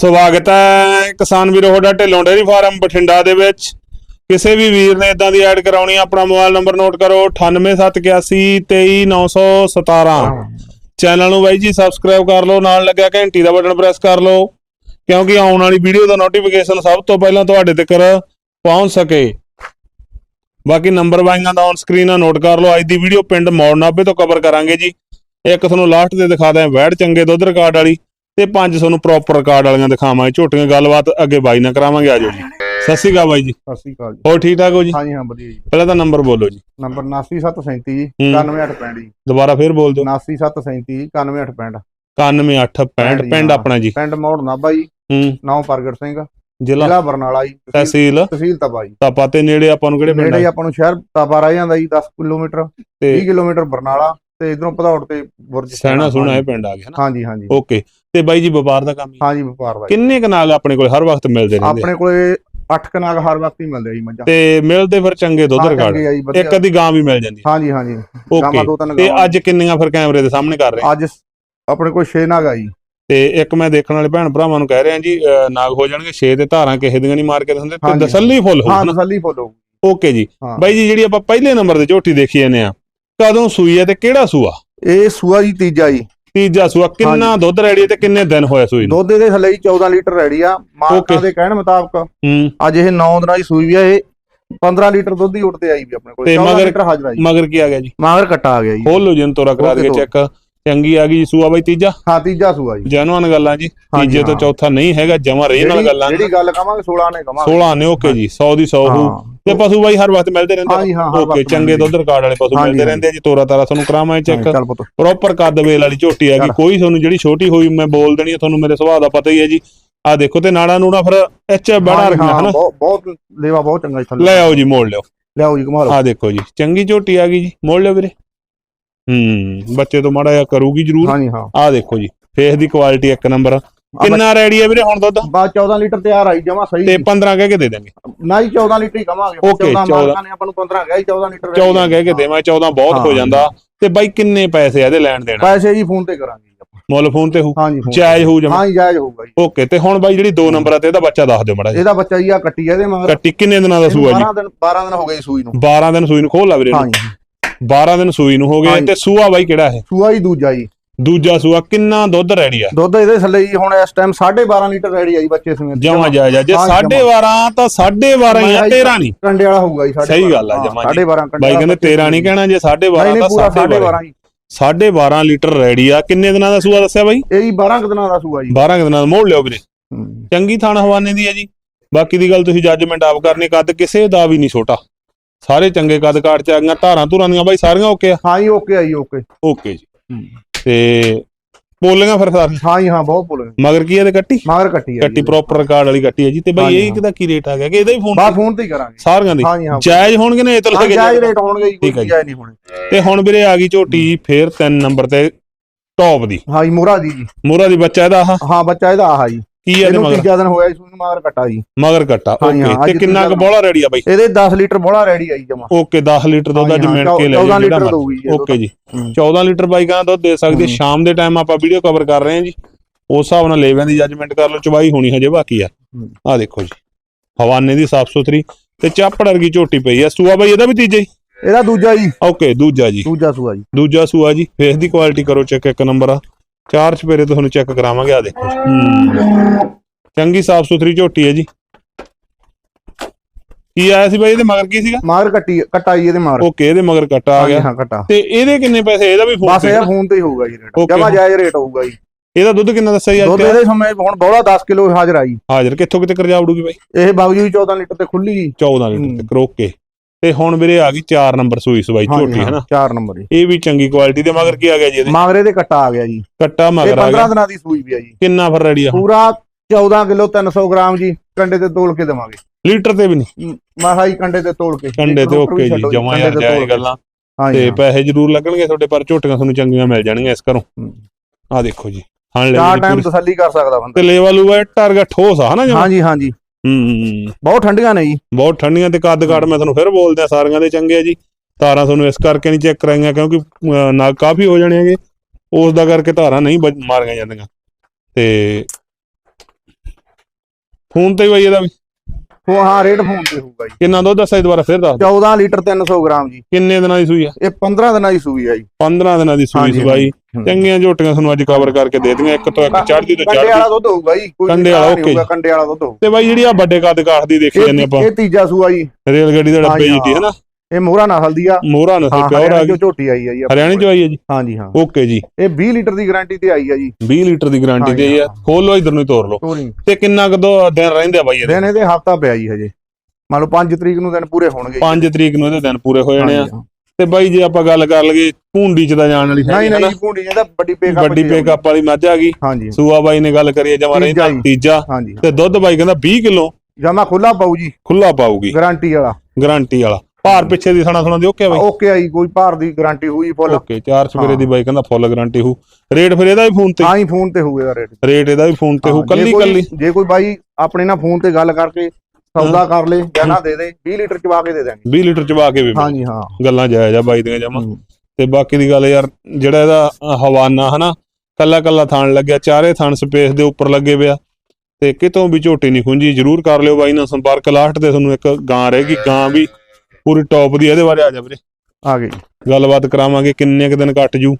ਸਵਾਗਤ ਹੈ ਕਿਸਾਨ ਵੀਰੋ ਤੁਹਾਡਾ ਢਿੱਲੋਂ ਡੇਅਰੀ ਫਾਰਮ ਬਠਿੰਡਾ ਦੇ ਵਿੱਚ। ਕਿਸੇ ਵੀ ਵੀਰ ਨੇ ਇਦਾਂ ਦੀ ਐਡ ਕਰਾਉਣੀ ਆਪਣਾ ਮੋਬਾਈਲ ਨੰਬਰ ਨੋਟ ਕਰੋ 9871823917 ਚੈਨਲ ਨੂੰ ਬਾਈ ਜੀ ਸਬਸਕ੍ਰਾਈਬ ਕਰ ਲਓ ਨਾਲ ਲੱਗਿਆ ਘੰਟੀ ਦਾ ਬਟਨ ਪ੍ਰੈਸ ਕਰ ਲਓ ਕਿਉਂਕਿ ਆਉਣ ਵਾਲੀ ਵੀਡੀਓ ਦਾ ਨੋਟੀਫਿਕੇਸ਼ਨ ਸਭ ਤੋਂ ਪਹਿਲਾਂ ਤੁਹਾਡੇ ਤੱਕ ਪਹੁੰਚ ਸਕੇ। ਬਾਕੀ ਨੰਬਰ ਵਾਈਆਂ ਦਾ ਔਨ ਸਕਰੀਨ ਆ ਨੋਟ ਕਰ ਲਓ ਅੱਜ ਦੀ ਵੀਡੀਓ ਪਿੰਡ ਮੌੜ ਤੋਂ ਕਵਰ ਕਰਾਂਗੇ ਜੀ। ਇੱਕ ਤੁਹਾਨੂੰ ਲਾਸਟ ਤੇ ਦਿਖਾਦਾ ਵੈੜ ਚੰਗੇ ਦੁੱਧ ਰਿਕਾਰਡ ਵਾਲੀ। ਤੇ ਪੰਜ ਤੁਹਾਨੂੰ ਪ੍ਰੋਪਰ ਰਿਕਾਰਡ ਵਾਲੀਆਂ ਦਿਖਾਵਾਂਗੇ। ਝੋਟੀਆਂ ਗੱਲਬਾਤ ਅੱਗੇ ਬਾਈ ਨਾਲ ਕਰਾਵਾਂਗੇ ਆਜੋ ਜੀ। ਸਤਿ ਸ਼੍ਰੀ ਅਕਾਲ ਬਾਈ ਜੀ। ਸਤਿ ਸ਼੍ਰੀ ਅਕਾਲ ਜੀ। ਹੋਰ ਠੀਕ ਠਾਕ ਹੋ ਜੀ? ਹਾਂਜੀ ਹਾਂ ਵਧੀਆ ਜੀ। ਪਹਿਲਾਂ ਤਾਂ ਨੰਬਰ ਬੋਲੋ ਜੀ। ਨੰਬਰ 99737 ਜੀ ਹੂੰ। 9865 ਜੀ। ਦੁਬਾਰਾ ਫੇਰ ਬੋਲ ਦਿਓ। 99737 ਜੀ 9865 91865 ਜੀ, ਪਿੰਡ ਹਾਂ। ਆਪਣਾ ਜੀ। ਪਿੰਡ ਮੋੜ ਨਾਭਾ ਜੀ। ਹੂੰ। ਨਾਮ ਪ੍ਰਗਟ ਸਿੰਘ। ਜ਼ਿਲ੍ਹਾ ਜ਼ਿਲ੍ਹਾ ਬਰਨਾਲਾ ਜੀ। ਤਹਿਸੀਲ- ਤਹਿਸੀਲ। ਤਪਾ ਜੀ। ਤਾਪਾ ਤੇ ਨੇੜੇ ਆਪਾਂ ਨੂੰ ਕਿਹੜੇ ਪਿੰਡ ਨੇੜੇ? ਆਪਾਂ ਨੂੰ ਸ਼ਹਿਰ ਤਪਾ ਰਹਿ ਜਾਂਦਾ ਜੀ 10 ਕਿਲੋਮੀਟਰ ਤੇ 20 ਕਿਲੋਮੀਟਰ ਬਰਨਾਲਾ। ਤੇ ਇਧਰੋਂ ਭਦੌੜ ਤੇ ਬੁਰਜ ਸਹਿਣਾ ਸੁਣਾ ਇਹ ਪਿੰਡ ਆ ਗਿਆ ਨਾ? ਹਾਂਜੀ ਹਾਂਜੀ। ਓਕੇ। ਤੇ ਬਾਈ ਜੀ ਵਪਾਰ ਦਾ ਕੰਮ ਹੀ ਹਾਂਜੀ ਵਪਾਰ ਦਾ। ਕਿੰਨੇ ਕਨਾਗ ਆਪਣੇ ਕੋਲ ਹਰ ਵਕਤ ਮਿਲਦੇ ਰਹਿੰਦੇ ਆਪਣੇ ਕੋਲੇ 8 ਕਨਾਗ ਹਰ ਵਕਤ ਹੀ ਮਿਲਦੇ ਆ ਜੀ ਮੱਝਾਂ। ਤੇ ਮਿਲਦੇ ਫਿਰ ਚੰਗੇ ਦੁੱਧ ਹਾਂ, ਰਿਕਾਰਡ। ਇੱਕ। ਅੱਧੀ ਗਾਂ ਵੀ ਮਿਲ ਜਾਂਦੀ ਹੈ ਹਾਂਜੀ ਹਾਂਜੀ। ਓਕੇ। ਤੇ। ਅੱਜ ਕਿੰਨੀਆਂ ਫਿਰ ਕੈਮਰੇ ਦੇ ਸਾਹਮਣੇ ਕਰ ਰਹੇ? ਅੱਜ ਆਪਣੇ ਕੋਲ 6 ਨਾਗ ਆ ਜੀ। ਤੇ ਇੱਕ ਮੈਂ ਦੇਖਣ ਵਾਲੇ ਭੈਣ ਭਰਾਵਾਂ ਨੂੰ ਕਹਿ ਰਿਹਾ ਜੀ ਨਾਗ ਹੋ ਜਾਣਗੇ। 6 ਤੇ ਧਾਰਾਂ ਕਿਸੇ ਦੀਆਂ ਨਹੀਂ ਮਾਰ ਕੇ ਦਿੰਦੇ ਤੇ। ਤਸੱਲੀ ਫੁੱਲ ਹਾਂ ਹੋਊ ਤਸੱਲੀ ਫੋਲੋ ਓਕੇ ਜੀ। ਹਾਂ। ਬਾਈ ਜੀ ਜਿਹੜੀ ਆਪਾਂ ਪਹਿਲੇ ਨੰਬਰ ਤੇ ਝੋਟੀ ਦੇਖੀ ਜਾਂਦੇ ਆ ਕਦੋਂ ਸੂਈ ਹੈ ਤੇ ਕਿਹੜਾ ਸੂਆ? ਇਹ ਸੂਆ ਜੀ ਤੀਜਾ ਜੀ। ਤੀਜਾ ਸੂਆ। ਕਿੰਨਾ ਦੁੱਧ ਰੈਡੀ ਤੇ ਕਿੰਨੇ ਦਿਨ ਹੋਇਆ ਸੂਈ ਨੂੰ? ਦੁੱਧ ਦੇ ਥੱਲੇ ਹੀ 14 ਲੀਟਰ ਰੈਡੀ ਆ। ਮਾਲਕਾਂ. ਦੇ ਕਹਿਣ ਮੁਤਾਬਕ ਹੂੰ। ਅੱਜ ਇਹ 9 ਦਿਨਾਂ ਦੀ ਸੂਈ ਵੀ ਆ ਇਹ 15 ਲੀਟਰ ਦੁੱਧ ਹੀ ਉੱਠਦੇ ਆਈ ਵੀ ਆਪਣੇ ਕੋਲ। ਤੇ 14 ਮਗਰ- ਲੀਟਰ ਹਾਜ਼ਰ ਜੀ। ਮਗਰ ਕੀ ਆ ਗਿਆ ਜੀ? ਮਾਗਰ ਕੱਟਾ ਆ ਗਿਆ ਜੀ। ਖੋਲ ਲਓ ਜੀ ਇਹਨੂੰ ਤੋਰਾ ਕਰਾ ਤੋਰ। ਚੈੱਕ ਚੰਗੀ ਆ ਗਈ ਜੀ ਸੂਆ ਬਾਈ ਤੀਜਾ? ਹਾਂ ਤੀਜਾ ਸੂਆ ਜੀ। ਜੈਨੂਅਨ ਗੱਲਾਂ ਜੀ। ਤੀਜੇ ਤੋਂ। ਚੌਥਾ ਨਹੀਂ ਹੈਗਾ ਜਮਾ ਰੇ ਨਾਲ ਗੱਲਾਂ ਜਿਹੜੀ ਗੱਲ ਕਵਾਂਗੇ 16 ਨੇ ਕਵਾਂਗੇ। 16 ਨੇ ਓਕੇ ਜੀ। 100 ਦੀ 100 ਹੋ। ਹਾਂ ਤੇ ਪਸ਼ੂ ਬਾਈ ਹਰ ਵਕਤ ਮਿਲਦੇ ਰਹਿੰਦੇ ਓਕੇ ਚੰਗੇ ਦੁੱਧ ਰਿਕਾਰਡ ਵਾਲੇ ਪਸ਼ੂ ਮਿਲਦੇ ਰਹਿੰਦੇ ਆ ਜੀ ਤੋਰਾ ਤਾਰਾ ਤੁਹਾਨੂੰ ਕਰਾਵਾਂ ਚੈੱਕ ਪ੍ਰੋਪਰ ਕੱਦ ਵੇਲ ਵਾਲੀ ਝੋਟੀ ਹੈਗੀ। ਕੋਈ ਤੁਹਾਨੂੰ ਜਿਹੜੀ ਛੋਟੀ ਹੋਈ ਮੈਂ ਬੋਲ ਦੇਣੀ ਤੁਹਾਨੂੰ ਮੇਰੇ ਸੁਭਾਅ ਦਾ ਪਤਾ ਹੀ ਹੈ ਜੀ। ਆ ਦੇਖੋ ਤੇ ਨਾੜਾ ਨੂੜਾ ਫਿਰ ਐਚ ਬੜਾ ਰੱਖਣਾ ਹਾਂ, ਹਨਾ? ਬਹੁਤ ਬਹੁਤ ਲੇਵਾ ਬਹੁਤ ਚੰਗਾ ਜੀ ਥੱਲੇ। ਲੈ ਆਓ ਜੀ ਮੋੜ ਲਿਓ। ਲਿਆਓ ਜੀ ਕਮਾਲ ਆ ਦੇਖੋ ਜੀ ਚੰਗੀ ਝੋਟੀ ਆ ਗਈ ਜੀ ਮੋੜ ਲਿਓ ਵੀਰੇ। ਹੂੰ ਬੱਚੇ ਤੋਂ ਮਾੜਾ ਜਿਹਾ ਕਰੂਗੀ ਜ਼ਰੂਰ। ਆ ਦੇਖੋ ਜੀ ਫੇਸ ਦੀ ਕੁਆਲਿਟੀ ਇੱਕ ਨੰਬਰ ਕਿੰਨਾ ਰੈਡੀ ਹੈ ਵੀਰੇ ਹੁਣ ਦੁੱਧ? ਬਾਅਦ 14 ਲੀਟਰ ਤਿਆਰ ਆਈ ਜਮਾ ਸਹੀ ਤੇ 15 ਕਹਿ ਕੇ ਦੇ ਦਾਂਗੇ ਨਾ ਹੀ 14 ਲੀਟਰ ਹੀ ਕਵਾਂਗੇ Okay, 14 ਮਾਲਕਾਂ ਨੇ ਆਪਾਂ ਨੂੰ 15 ਗਿਆ 14 ਲੀਟਰ 14 ਕਹਿ ਕੇ ਦੇਵਾਂ 14 ਬਹੁਤ ਹੋ ਹਾਂ। ਜਾਂਦਾ। ਤੇ ਬਾਈ ਕਿੰਨੇ ਪੈਸੇ ਆ ਇਹਦੇ ਲੈਣ ਦੇਣਾ? ਪੈਸੇ ਜੀ ਫੋਨ ਤੇ ਕਰਾਂਗੇ ਮੁੱਲ ਫੋਨ ਤੇ ਹੋ ਜਾਇਜ਼ ਹੋਊ ਜਮਾ? ਹਾਂ ਜਾਇਜ਼ ਹੋਊਗਾ ਜੀ। ਓਕੇ ਤੇ ਹੁਣ ਬਾਈ ਜਿਹੜੀ 2 ਨੰਬਰ ਆ ਤੇ ਇਹਦਾ ਬੱਚਾ ਦੱਸ ਦਿਓ ਮਾੜਾ ਜੀ ਇਹਦਾ ਬੱਚਾ ਜੀ ਆ ਕੱਟੀ ਆ ਇਹਦੇ ਮਗਰ ਕੱਟੀ ਕਿੰਨੇ ਦਿਨਾਂ ਦਾ ਸੂਆ ਜੀ? 12 ਦਿਨ 12 ਦਿਨ ਹੋ ਗਏ ਸੂਈ ਨੂੰ। 12 ਦਿਨ ਸੂਈ ਨੂੰ ਖੋਲ ਲਾ ਵੀਰੇ। ਹਾਂਜੀ 12 ਦਿਨ ਸੂਈ ਨੂੰ ਹੋ ਗਏ। ਤੇ ਸੂਆ ਬਾਈ ਕਿਹੜਾ ਹੈ? ਸੂਆ ਹੀ ਦੂਜਾ ਜੀ। ਦੂਜਾ ਸੂਆ ਕਿੰਨਾ ਦੁੱਧ ਰੈਡੀ ਆ? ਦੁੱਧ ਇਹਦੇ ਥੱਲੇ ਜੀ ਹੁਣ ਇਸ ਟਾਈਮ 12.5 ਲੀਟਰ ਰੈਡੀ ਆ ਜੀ ਬੱਚੇ ਸਮੇਤ। ਜਮਾ ਜਾਇਜ਼ ਆ। ਜੇ ਹਾਂ, 12.5 ਤਾਂ 12.5 ਹੀ ਆ 13 ਨਹੀਂ। ਕੰਡੇ ਵਾਲਾ ਹੋਊਗਾ ਜੀ ਸਹੀ। ਗੱਲ ਆ ਜਮਾਂ ਜੀ। ਸਾਢੇ 12 ਕੰਡੇ ਬਾਈ ਕਹਿੰਦੇ ਬੱਚੇ 13 ਨਹੀਂ ਕਹਿਣਾ ਜੇ 12.5 ਨਹੀਂ ਨਹੀਂ ਤਾਂ ਪੂਰਾ 12.5 12.5 ਜੀ 12.5 ਲੀਟਰ ਰੈਡੀ ਆ। ਕਿੰਨੇ ਦਿਨਾਂ ਦਾ ਸੂਆ ਦੱਸਿਆ ਬਾਈ? ਇਹ ਜੀ 12 ਕੁ ਦਿਨਾਂ ਦਾ ਸੂਆ ਜੀ। 12 ਦਿਨਾਂ ਦਾ। ਮੋੜ ਲਿਓ ਵੀਰੇ। ਚੰਗੀ ਥਾਣ ਹਵਾਨੇ ਦੀ ਹੈ ਜੀ। ਬਾਕੀ ਦੀ ਗੱਲ ਤੁਸੀਂ ਜੱਜਮੈਂਟ ਆਪ ਕਰਨੀ ਕੱਦ ਕਿਸੇ ਦਾ ਵੀ ਨਹੀਂ ਛੋਟਾ। ਸਾਰੇ ਚੰਗੇ ਕੱਦ ਕਾਟ ਚ ਆ ਗਈਆਂ ਧਾਰਾਂ ਧੁਰਾਂ ਦੀਆਂ ਬਾਈ ਸਾਰੀਆਂ ਓਕੇ ਆ? ਹਾਂ ਜੀ ਓਕੇ ਆ ਜੀ ਓਕੇ ਓਕੇ ਜੀ। ਤੇ ਪੋਲੀਆਂ ਫਿਰ ਸਾਰੀਆਂ। ਹਾਂ ਜੀ ਹਾਂ ਬਹੁਤ ਬੋਲੇ ਮਗਰ ਕੀ ਇਹਦੇ ਕੱਟੀ? ਮਗਰ ਕੱਟੀ ਆ ਕੱਟੀ ਪ੍ਰੋਪਰ ਰਿਕਾਰਡ ਵਾਲੀ ਕੱਟੀ ਹੈ ਜੀ। ਤੇ ਬਾਈ ਇਹ ਕਿਹਦਾ ਕੀ ਰੇਟ ਆ ਗਿਆ ਕਿ ਇਹਦਾ ਹੀ ਫੋਨ ਬਾ ਫੋਨ ਤੇ ਹੀ ਕਰਾਂਗੇ। ਸਾਰੀਆਂ ਦੀ? ਹਾਂ ਹਾਂ। ਜਾਇਜ਼ ਹੋਣਗੇ ਨੇ ਇਹ ਤੋਂ ਲੈ ਹਾਂ ਕੇ ਜਾਇਜ਼ ਰੇਟ ਹੋਣਗੇ ਜੀ ਹੈ ਕੋਈ। ਜਾਇਜ਼ ਨਹੀਂ ਹੋਣੇ। ਤੇ ਹੁਣ ਵੀਰੇ ਆ ਗਈ ਝੋਟੀ ਫੇਰ 3 ਨੰਬਰ ਤੇ ਟੌਪ ਦੀ। ਹਾਂ ਜੀ ਮੋਰਾ ਦੀ ਜੀ। ਮੋਰਾ ਦੀ ਬੱਚਾ ਇਹਦਾ ਆਹ? ਹਾਂ ਬੱਚਾ ਇਹਦਾ ਆਹ ਜੀ। ਕੀ ਇਹਦੇ ਇਹਨੂੰ ਮਗਰ? ਤੀਜਾ ਦਿਨ ਹੋਇਆ ਨੂੰ ਮਗਰ ਕੱਟਾ ਜੀ। ਮਗਰ ਕੱਟਾ ਹਾਂਜੀ, ਓਕੇ ਤੇ ਕਿੰਨਾ ਕੁ ਤੀਜਾ ਬੋਲਾ ਰੈਡੀ ਆ ਬਾਈ? ਇਹਦੇ 10 ਲੀਟਰ ਬੋਲਾ ਰੈਡੀ ਆਈ ਜਮਾ। ਓਕੇ 10 ਲੀਟਰ ਦੁੱਧ ਅੱਜ ਮਿੰਟ ਕੇ ਲੈ 14 ਜੀ ਲੀਟਰ ਦਊਗੀ ਜੀ ਓਕੇ ਜੀ। ਹੂੰ। 14 ਲੀਟਰ ਬਾਈ ਕਹਿੰਦਾ ਦੁੱਧ ਦੇ ਸਕਦੀ। ਸ਼ਾਮ ਦੇ ਟਾਈਮ ਆਪਾਂ ਵੀਡੀਓ ਕਵਰ ਕਰ ਰਹੇ ਹਾਂ ਜੀ। ਉਸ ਹਿਸਾਬ ਨਾਲ ਲੇਵਿਆਂ ਦੀ ਜੱਜਮੈਂਟ ਕਰ ਲਓ ਚਵਾਈ ਹੋਣੀ ਹਜੇ ਬਾਕੀ ਆ। ਹੂੰ। ਆ ਦੇਖੋ ਜੀ ਹਵਾਨੇ ਦੀ ਸਾਫ਼ ਸੁਥਰੀ ਤੇ ਚਾਪੜ ਵਰਗੀ ਝੋਟੀ ਪਈ ਆ। ਸੂਆ ਬਾਈ ਇਹਦਾ ਵੀ ਤੀਜਾ ਹੀ? ਇਹਦਾ ਦੂਜਾ ਜੀ। ਓਕੇ ਦੂਜਾ ਜੀ। ਦੂਜਾ ਸੂਆ ਜੀ। ਦੂਜਾ ਸੂਆ ਜੀ ਫੇਸ ਦੀ ਕੁਆਲਿਟੀ ਕਰੋ ਚੈੱਕ ਇੱਕ ਨੰਬਰ ਆ। ਚਾਰ ਚਪੇਰੇ ਤੁਹਾਨੂੰ ਚੈੱਕ ਕਰਾਵਾਂਗੇ ਆ ਦੇਖੋ। ਚੰਗੀ ਸਾਫ਼ ਸੁਥਰੀ ਝੋਟੀ ਹੈ ਜੀ। ਕੀ ਆਇਆ ਸੀ ਬਾਈ ਇਹਦੇ ਮਗਰ ਕੀ ਸੀਗਾ? ਮਗਰ ਕੱਟੀ ਕੱਟਾ ਜੀ ਇਹਦੇ ਮਗਰ। ਓਕੇ ਇਹਦੇ ਮਗਰ ਕੱਟਾ ਆ ਗਿਆ। ਹਾਂ ਕੱਟਾ। ਤੇ ਇਹਦੇ ਕਿੰਨੇ ਪੈਸੇ? ਇਹਦਾ ਵੀ ਫੋਨ ਬਸ ਇਹ ਫੋਨ ਤੇ ਹੀ ਹੋਊਗਾ ਜੀ ਰੇਟ. ਜਮਾ ਜਾਇਜ਼ ਰੇਟ ਹੋਊਗਾ ਜੀ। ਇਹਦਾ ਦੁੱਧ ਕਿੰਨਾ ਦੱਸਿਆ ਜੀ ਅੱਜ ਦੁੱਧ ਇਹਦੇ ਸਮੇਂ ਹੁਣ ਬੋਲਾ 10 ਕਿਲੋ ਹਾਜ਼ਰ ਆਈ ਹਾਜ਼ਰ। ਕਿੱਥੋਂ ਕਿਤੇ ਕਰਜਾ ਉਡੂਗੀ ਬਾਈ? ਇਹ ਵੀ 14 ਲੀਟਰ ਤੇ ਖੁੱਲੀ ਜੀ। 14 ਲੀਟਰ। ਤੇ ਕਰੋਕੇ ਤੇ ਹੁਣ ਵੀਰੇ ਆ ਗਈ 4 ਨੰਬਰ ਸੂਈ ਸਵਾਈ ਝੋਟੀ ਹੈ ਨਾ 4 ਨੰਬਰ ਇਹ ਵੀ ਚੰਗੀ ਕੁਆਲਿਟੀ ਦੇ ਮਗਰ ਕੀ ਆ ਗਿਆ ਜੀ ਇਹਦੇ? ਮਗਰੇ ਦੇ ਕੱਟਾ ਆ ਗਿਆ ਜੀ। ਕੱਟਾ ਮਗਰ ਆ 15 ਗਿਆ ਦਿਨਾਂ ਦੀ ਸੂਈ ਵੀ ਆ ਜੀ। ਕਿੰਨਾ ਫਿਰ ਰੈਡੀ ਆ? ਪੂਰਾ 14 ਕਿਲੋ 300 ਗ੍ਰਾਮ ਜੀ ਕੰਡੇ ਤੇ ਤੋਲ ਕੇ ਦੇਵਾਂਗੇ। ਲੀਟਰ ਤੇ ਵੀ ਨਹੀਂ? ਮਾਹਾਈ ਕੰਡੇ ਤੇ ਤੋਲ ਕੇ। ਕੰਡੇ ਤੇ ਓਕੇ ਜੀ ਜਮਾ ਯਾਰ ਕੇ। ਗੱਲਾਂ। ਹਾਂ ਤੇ ਪੈਸੇ ਜ਼ਰੂਰ ਲੱਗਣਗੇ ਤੁਹਾਡੇ ਪਰ ਝੋਟੀਆਂ ਤੁਹਾਨੂੰ ਚੰਗੀਆਂ ਮਿਲ ਜਾਣਗੀਆਂ ਇਸ ਘਰੋਂ। ਆ ਦੇਖੋ ਜੀ ਹਾਂ ਲੈ ਚਾਰ ਟਾਈਮ ਤਸੱਲੀ ਕਰ ਸਕਦਾ ਬੰਦਾ। ਤੇ ਲੈਵਲ ਉਹ ਟਾਰਗੇਟ ਠੋਸ ਆ ਹਨਾ ਜੀ ਹਾਂ ਜੀ ਹੂੰ ਬਹੁਤ ਠੰਡੀਆਂ ਨੇ ਜੀ। ਬਹੁਤ ਠੰਡੀਆਂ ਤੇ ਕੱਦ ਕਾਠ ਮੈਂ ਤੁਹਾਨੂੰ ਫਿਰ ਬੋਲਦਿਆਂ ਸਾਰੀਆਂ ਦੇ ਚੰਗੇ ਆ ਜੀ। ਧਾਰਾਂ ਤੁਹਾਨੂੰ ਇਸ ਕਰਕੇ ਨਹੀਂ ਚੈੱਕ ਕਰਾਈਆਂ ਕਿਉਂਕਿ ਨਗ ਕਾਫੀ ਹੋ ਜਾਣੇ ਹੈਗੇ। ਉਸ ਦਾ ਕਰਕੇ ਧਾਰਾਂ ਨਹੀਂ ਮਾਰੀਆਂ ਜਾਂਦੀਆਂ। ਤੇ ਫੋਨ ਤੇ ਬਾਈ ਇਹਦਾ ਵੀ। ਉਹ ਹਾਂ ਰੇਟ ਫੋਨ ਤੇ ਹੋਊਗਾ ਜੀ। ਕਿੰਨਾ ਦੁੱਧ ਦੱਸਿਆ ਦੁਬਾਰਾ ਫਿਰ ਦੱਸ ਦਿਓ। 14 ਲੀਟਰ 300 ਗ੍ਰਾਮ ਜੀ। ਕਿੰਨੇ ਦਿਨਾਂ ਦੀ ਸੂਈ ਆ? ਇਹ 15 ਦਿਨਾਂ ਦੀ ਸੂਈ ਆ ਜੀ। 15 ਦਿਨਾਂ ਦੀ ਸੂਈ ਹਾਂਜੀ, ਸੀ ਬਾਈ। ਹੂੰ। ਚੰਗੀਆਂ ਝੋਟੀਆਂ ਤੁਹਾਨੂੰ ਅੱਜ ਕਵਰ ਕਰਕੇ ਦੇ ਦਿੰਦੇ ਇੱਕ ਤੋਂ ਇੱਕ ਚੜ੍ਹਦੀ ਤੋਂ ਕੰਡੇ ਵਾਲਾ ਦੁੱਧ ਹੋਊਗਾ ਜੀ ਕੋਈ ਕੰਡੇ ਵਾਲਾ, ਨਹੀਂ ਓਕੇ ਹੋਊਗਾ, ਕੰਡੇ ਵਾਲਾ ਦੁੱਧ ਹੋਊਗਾ। ਤੇ ਬਾਈ ਜਿਹੜੀ ਆ ਵੱਡੇ ਕੱਦ ਕਾਠ ਦੀ ਦੇਖੀ ਜਾਂਦੇ ਆਪਾਂ। ਇਹ ਤੀਜਾ ਸੂਆ ਜੀ। ਰੇਲ ਗੱਡੀ ਦੇ ਡੱਬੇ ਹਾਂਜੀ, ਜਿੱਤੀ ਹੈ ਨਾ? ਇਹ ਮੋਹਰਾ ਨਸਲ ਦੀ ਆ। ਮੋਹਰਾ ਨਸਲ ਹਾਂ ਪਿਓਰ ਆ ਹਰਿਆਣੇ ਗਈ। ਚੋਂ ਝੋਟੀ ਆਈ ਆ ਜੀ ਹਰਿਆਣੇ ਚ ਆਈ ਹੈ ਜੀ? ਕੋਲ। ਹਾਂਜੀ ਹਾਂ। ਓਕੇ ਜੀ। ਇਹ 20 ਲੀਟਰ ਦੀ ਗਾਰੰਟੀ ਤੇ ਆਈ ਆ ਜੀ। 20 ਲੀਟਰ ਦੀ ਗਾਰੰਟੀ ਤੇ ਆ। ਹਾਂ। ਖੋਲ ਲਓ ਇਧਰ ਨੂੰ ਹੀ ਤੋਰ ਲਓ। ਤੇ ਕਿੰਨਾ ਕਦੋਂ ਦਿਨ ਰਹਿੰਦੇ ਆ ਬਾਈ ਇਹਦੇ? ਦਿਨ ਇਹਦੇ ਹਫਤਾ ਪਿਆ ਜੀ ਹਜੇ। ਮੰਨ ਲਓ 5 ਤਰੀਕ ਨੂੰ ਦਿਨ ਪੂਰੇ ਹੋਣਗੇ 5 ਤਰੀਕ ਨੂੰ ਇਹਦੇ ਦਿਨ ਪੂਰੇ ਹੋ ਜਾਣੇ ਆ। ਹਾਂਜੀ, ਹਾਂ। ਤੇ ਬਾਈ ਜੇ ਆਪਾਂ ਗੱਲ ਕਰ ਲਈਏ ਭੂੰਡੀ ਚ ਦਾ ਜਾਣ ਵਾਲੀ ਨਹੀਂ ਨਹੀਂ ਭੁੰਡੀ ਇਹਦਾ ਵੱਡੀ ਪੇਕਅਪ ਵੱਡੀ ਪੇਕਅਪ ਵਾਲੀ ਮੱਝ ਆ ਗਈ। ਹਾਂਜੀ। ਸੂਆ ਬਾਈ ਨੇ ਗੱਲ ਕਰੀਏ ਜਮਾ ਰਹਿੰਦਾ। ਤੀਜਾ। ਤੇ ਦੁੱਧ ਬਾਈ ਕਹਿੰਦਾ 20 ਕਿਲੋ। ਜਮਾ ਖੁੱਲਾ ਪਾਉ ਜੀ। ਖੁੱਲਾ ਪਾਊਗੀ। ਗਾਰੰਟੀ ਵਾਲਾ। ਗਾਰੰਟੀ ਵਾਲਾ। ਭਾਰ ਪਿੱਛੇ ਦੀ ਸਣਾ ਸੁਣਾ ਦੀ ਓਕੇ ਬਾਈ? ਓਕੇ ਆਈ ਕੋਈ ਭਾਰ ਦੀ ਗਾਰੰਟੀ ਹੋਈ ਫੁੱਲ। ਓਕੇ ਚਾਰ ਸਵੇਰੇ ਦੀ। ਬਾਈ ਕਹਿੰਦਾ ਫੁੱਲ ਗਾਰੰਟੀ ਹੋ ਰੇਟ ਫਿਰ ਇਹਦਾ ਵੀ ਫੋਨ ਤੇ? ਹਾਂ ਹੀ ਫੋਨ ਤੇ ਹੋਊਗਾ ਰੇਟ। ਰੇਟ ਇਹਦਾ ਵੀ ਫੋਨ ਤੇ ਹੋ ਕੱਲੀ ਕੱਲੀ। ਜੇ ਕੋਈ ਬਾਈ ਆਪਣੇ ਨਾਲ ਫੋਨ ਤੇ ਗੱਲ ਕਰਕੇ ਸੌਦਾ ਕਰ ਲੇ ਨਾ ਦੇ ਦੇ 20 ਲੀਟਰ ਚਵਾ ਕੇ ਦੇ ਦਾਂਗੇ 20 ਲੀਟਰ ਚਵਾ ਕੇ ਵੀ ਹਾਂਜੀ ਹਾਂ। ਗੱਲਾਂ ਜਾਇਜ਼ ਆ ਬਾਈ ਦੀਆਂ ਜਮਾ। ਤੇ ਬਾਕੀ ਦੀ ਗੱਲ ਯਾਰ ਜਿਹੜਾ ਇਹਦਾ ਹਵਾਨਾ ਹਨਾ ਕੱਲਾ ਕੱਲਾ ਥਾਣ ਲੱਗਿਆ ਚਾਰੇ ਥਾਣ ਸਪੇਸ ਦੇ ਉੱਪਰ ਲੱਗੇ ਪਿਆ। ਤੇ ਕਿਤੋਂ ਵੀ ਝੋਟੀ ਨਹੀਂ ਖੁੰਜੀ ਜਰੂਰ ਕਰ ਲਿਓ ਬਾਈ ਨਾਲ ਸੰਪਰਕ। ਲਾਸਟ ਤੇ ਤੁਹਾਨੂੰ ਇੱਕ ਗਾਂ ਰਹੇਗੀ ਗਾਂ ਵੀ ਪੂਰੀ ਟੌਪ ਦੀ ਇਹਦੇ ਬਾਰੇ ਆ ਜਾ ਵੀਰੇ। ਆ ਗਈ। ਗੱਲਬਾਤ ਕਰਾਵਾਂਗੇ ਕਿੰਨੇ ਕੁ ਦਿਨ ਕੱਟ ਜੂ।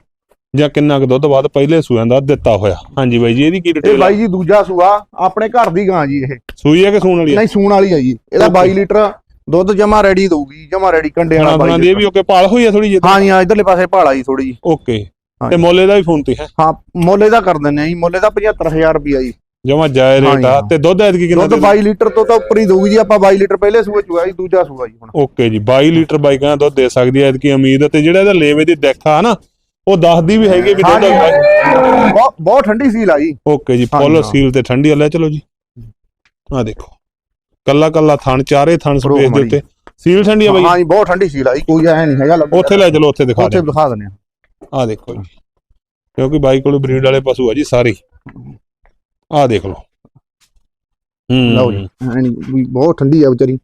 ਜਾਂ ਕਿੰਨਾ ਕੁ ਦੁੱਧ ਬਾਅਦ ਪਹਿਲੇ ਸੂਆਂ ਦਾ ਦਿੱਤਾ ਹੋਇਆ। ਹਾਂਜੀ ਬਾਈ ਜੀ ਇਹਦੀ ਕੀ ਇਹ ਡਿਟੇਲ ਬਾਈ ਜੀ ਦੂਜਾ ਸੂਆ ਆਪਣੇ ਘਰ ਦੀ ਗਾਂ ਜੀ ਇਹ। ਸੂਈ ਹੈ ਕਿ ਸੂਣ ਵਾਲੀ ਹੈ ਨਹੀਂ ਸੂਣ ਵਾਲੀ ਆ ਜੀ। ਇਹਦਾ Okay. 22 ਲੀਟਰ ਦੁੱਧ ਜਮਾ ਰੈਡੀ ਦਊਗੀ ਜਮਾ ਰੈਡੀ ਕੰਡੇ ਖਾਣਾ ਵਾਲਾ ਬਾਈ ਦੀ ਇਹ ਵੀ ਓਕੇ ਪਾਲ ਹੋਈ ਹੈ ਥੋੜੀ ਜਿਹੀ ਹਾਂ ਜੀ ਹਾਂ ਇਧਰਲੇ ਪਾਸੇ ਭਾਲਾ ਜੀ ਥੋੜੀ ਜੀ ਓਕੇ। ਹਾਂਜੀ। ਤੇ ਮੋਲੇ ਦਾ ਵੀ ਫੋਨ ਤੇ ਹੈ? ਹਾਂ ਮੁੱਲ ਇਹਦਾ ਕਰ ਦਿੰਨੇ ਆ ਜੀ ਮੁੱਲ ਇਹਦਾ 75000 ਰੁਪਿਆ ਜੀ। ਜਮਾ ਜਾਇ ਰੇਟ ਆ। ਤੇ ਦੁੱਧ ਐਤਕੀ ਕਿੰਨਾ ਦੁੱਧ ਦੇ 22 ਲੀਟਰ ਤੋਂ ਤਾਂ ਉੱਪਰ ਹੀ ਦਊਗੀ ਜੀ ਆਪਾਂ 22 ਲੀਟਰ ਪਹਿਲੇ ਸੂਏ ਚੁਆ ਜੀ ਦੂਜਾ ਸੂਆ ਜੀ ਹੁਣ। ਓਕੇ ਜੀ 22 ਲੀਟਰ ਬਾਈਕਾਂ ਦੁੱਧ ਦੇ ਸਕਦੀ ਹੈ ਐਤਕੀ ਉਮੀਦ ਹੈ ਤੇ ਜਿਹੜਾ ਇਹਦਾ ਲੇਵੇ ਦੀ ਦੇਖਾ ਹਨਾ ਉਹ ਦੱਸਦੀ ਵੀ ਹੈਗੀ ਵੀ ਦੁੱਧ। ਬਹੁਤ ਬਹੁਤ ਠੰਡੀ ਸੀਲ ਆ ਜੀ। ਓਕੇ ਜੀ ਫੁੱਲ। ਸੀਲ ਤੇ ਠੰਡੀ ਆ ਲੈ ਚਲੋ ਜੀ। ਆ ਦੇਖੋ। ਕੱਲਾ ਕੱਲਾ ਥਣ ਚਾਰੇ ਥਣ ਸਪੇਸ ਦੇ। ਉੱਤੇ। ਸੀਲ ਠੰਡੀ ਆ ਬਾਈ? ਹਾਂ ਜੀ ਬਹੁਤ ਠੰਡੀ ਸੀਲ ਆ ਜੀ ਕੋਈ ਐ ਨਹੀਂ ਹੈਗਾ ਲੱਗਦਾ। ਉੱਥੇ ਲੈ ਚਲੋ ਉੱਥੇ ਦਿਖਾ ਉੱਥੇ ਦੇ ਦਿਖਾ ਦਿੰਨੇ ਆ। ਆ ਦੇਖੋ ਜੀ। ਕਿਉਂਕਿ ਬਾਈ ਕੋਲ ਬਰੀਡ ਵਾਲੇ ਪਸ਼ੂ ਆ ਜੀ ਸਾਰੇ ਆ ਦੇਖ ਲਓ। ਲਓ ਹੂੰ ਜੀ ਐ ਨਹੀਂ ਵੀ ਬਹੁਤ ਠੰਡੀ ਆ ਵਿਚਾਰੀ।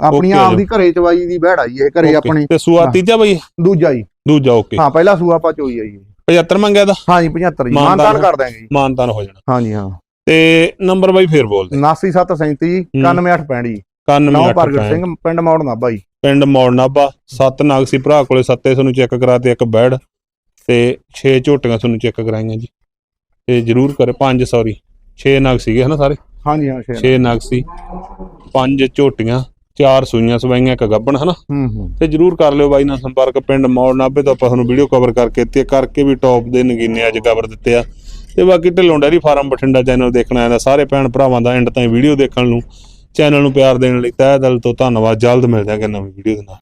ਆਪਣੀ ਆਪ ਜੀ। ਦੀ ਘਰੇ ਚਵਾਈ ਦੀ ਬਹਿੜ ਆਈ ਇਹ ਘਰੇ ਆਪਣੇ ਤੇ ਸੂਆ। ਤੀਜਾ ਬਾਈ? ਦੂਜਾ ਜੀ। ਦੂਜਾ ਓਕੇ। ਹਾਂ ਪਹਿਲਾ ਸੂਆ ਆਪਾਂ ਚੋਈ ਆ ਜੀ। 75 ਮੰਗਿਆ ਦਾ ਹਾਂ ਜੀ 75 ਜੀ। ਕਰ ਦਾਂਗੇ ਜੀ। ਮਾਨਤਾਨ ਹੋ ਜਾਣਾ। ਹਾਂ ਜੀ ਹਾਂ। ਤੇ ਨੰਬਰ ਬਾਈ ਫੇਰ ਬੋਲ ਦੇ 79737 91865 ਜੀ। 91 ਨੌ ਪ੍ਰਗਟ ਸਿੰਘ ਪਿੰਡ ਮੌੜ ਨਾਭਾ ਜੀ। ਪਿੰਡ ਮੌੜ ਨਾਭਾ ਸੱਤ ਨਾਗ ਸੀ ਭਰਾ ਕੋਲੇ ਸੱਤੇ ਤੁਹਾਨੂੰ ਚੈੱਕ ਕਰਾ ਤੇ ਇੱਕ ਬੈਡ ਤੇ 6 ਝੋਟੀਆਂ ਤੁਹਾਨੂੰ ਚੈੱਕ ਕਰਾਈਆਂ ਜੀ। ਤੇ ਜਰੂਰ ਕਰੇ 5 ਸੌਰੀ 6 ਨਾਗ ਸੀਗੇ ਹਨਾ ਸਾਰੇ? ਹਾਂ ਜੀ ਹਾਂ 6 ਨਾਗ। ਸੀ 5 ਝੋਟੀਆਂ ਚਾਰ ਸੂਈਆਂ ਸਵਾਈਆਂ ਇੱਕ ਗੱਬਣ ਹਨਾ? ਹੂੰ ਤੇ ਜਰੂਰ ਕਰ ਲਿਓ ਬਾਈ ਨਾਲ ਸੰਪਰਕ ਪਿੰਡ ਮੌੜ ਨਾਭੇ ਤੋਂ ਆਪਾਂ ਤੁਹਾਨੂੰ ਵੀਡੀਓ ਕਵਰ ਕਰਕੇ ਤੇ ਕਰਕੇ ਵੀ ਟੌਪ ਦੇ ਨਗੀਨੇ ਅੱਜ ਕਵਰ ਦਿੱਤੇ ਆ। ਤੇ ਬਾਕੀ Dhillon dairy farm Bathinda channel ਦੇਖਣਾ ਆਇਆ ਸਾਰੇ ਭੈਣ ਭਰਾਵਾਂ ਦਾ ਐਂਡ ਤਾਈਂ ਵੀਡੀਓ ਦੇਖਣ ਨੂੰ ਚੈਨਲ ਨੂੰ ਪਿਆਰ ਦੇਣ ਲਈ ਤਹਿ ਦਿਲ ਤੋਂ ਧੰਨਵਾਦ। ਜਲਦ ਮਿਲਦੇ ਹਾਂ ਕਿ ਨਵੀਂ ਵੀਡੀਓ ਦੇ ਨਾਲ।